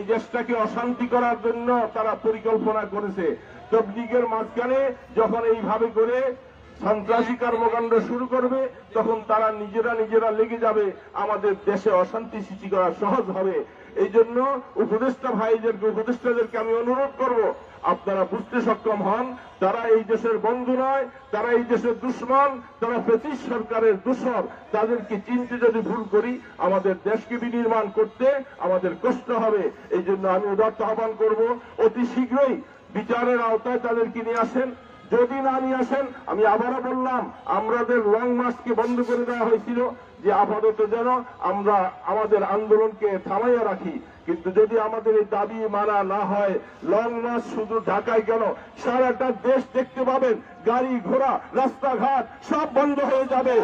এই দেশটাকে অশান্তি করার জন্য তারা পরিকল্পনা করেছে। তবলিগের মাঝখানে যখন এইভাবে করে সন্ত্রাসী কর্মকাণ্ড শুরু করবে, তখন তারা নিজেরা নিজেরা লেগে যাবে। আমাদের দেশে অশান্তি সৃষ্টি করা সহজ হবে। এই জন্য উপদেষ্টা ভাইদেরকে, উপদেষ্টাদেরকে আমি অনুরোধ করব আপনারা বুঝতে সক্ষম হন, তারা এই দেশের বন্ধু নয়, তারা এই দেশের দুশ্মন, তারা ব্রিটিশ সরকারের দূষণ তাদেরকে চিনতে যদি ভুল করি, আমাদের দেশকে বিনির্মাণ করতে আমাদের কষ্ট হবে। এই জন্য আমি উদার্ত আহ্বান করব, অতি শীঘ্রই বিচারের আওতায় তাদেরকে নিয়ে আসেন। যদি না নিয়ে আসেন, আমি আবারও বললাম আমাদের লং মার্চকে বন্ধ করে দেওয়া হয়েছিল যে আপাতত যেন আমরা আমাদের আন্দোলনকে থামাইয়া রাখি। কিন্তু যদি আমাদের এই দাবি মানা না হয় লং মার্চ শুধু ঢাকায় কেন? সারাটা দেশ দেখতে পাবেন, গাড়ি ঘোড়া, রাস্তাঘাট সব বন্ধ হয়ে যাবে।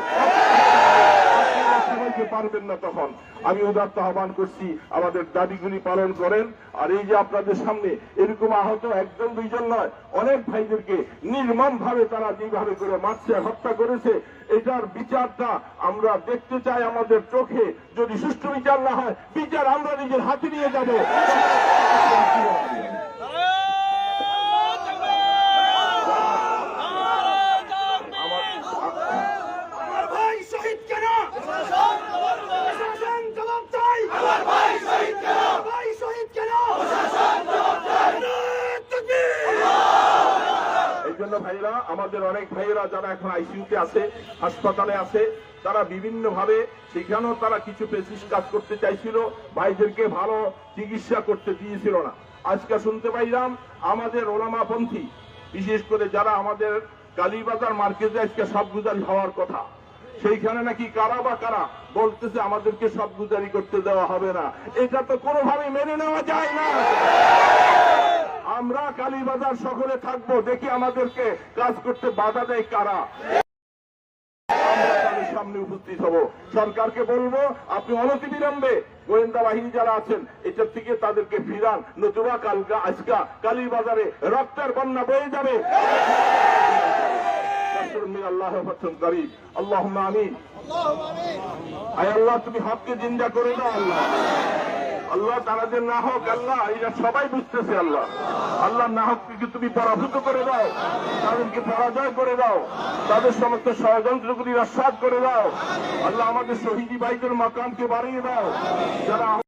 সবাইকে পারবেন না তখন। আমি উদার্ত আহ্বান করছি, আমাদের দাবিগুলি পালন করেন। আর এই যে আপনাদের সামনে এরকম আহত একজন, দুইজন নয়, অনেক ভাইদেরকে নির্মম ভাবে তারা যেভাবে করে মারছে, হত্যা করেছে, এটার বিচারটা আমরা দেখতে চাই আমাদের চোখে। যদি সুষ্ঠু বিচার না হয়, বিচার আমরা নিজের হাতে নিয়ে যাব আমার ভাই শহীদ কেন প্রশাসন জবাব চাই আমার ভাই শহীদ কেন ভাই শহীদ কেন প্রশাসন জবাব চাই এই জন্য ভাইরা আমাদের অনেক ভাইয়েরা যারা এখন আইসিইউতে আছে, হাসপাতালে আছে, তারা বিভিন্ন ভাবে সেখানেও তারা কিছু পেশিস কাজ করতে চাইছিল, ভাইদেরকে ভালো চিকিৎসা করতে দিয়েছিল না। আজকে শুনতে পাইলাম, আমাদের ওলামাপন্থী, বিশেষ করে যারা আমাদের কালীবাজার মার্কেটে আজকে সব গুজারি হওয়ার কথা, সেইখানে নাকি কারা বা কারা বলতেছে, আমাদেরকে সব গুজারি করতে দেওয়া হবে না। এটা তো কোনোভাবেই মেনে নেওয়া যায় না। আমরা কালীবাজার সকলে থাকব দেখি আমাদেরকে কাজ করতে বাধা দেয় কারা। সামনে উপস্থিত হব। সরকারকে বলব আপনি অনতিবিলম্বে গোয়েন্দা বাহিনী যারা আছেন এটার থেকে তাদেরকে ফিরান। নতুবা কালকা আজকা কালীবাজারে রক্তের বন্যা বয়ে যাবে। আল্লাহ আমিন। আয় আল্লাহ তুমি হককে জিন্দা করে দাও আল্লাহ। আল্লাহ তারা যে না হোক আল্লাহ এটা সবাই বুঝতেছে আল্লাহ। আল্লাহ না হককে তুমি পরাভূত করে দাও? তাদেরকে পরাজয় করে দাও? তাদের সমস্ত ষড়যন্ত্রগুলি রসাদ করে দাও? আল্লাহ আমাদের শহীদি ভাইদের মাকামকে বাড়িয়ে দাও। যারা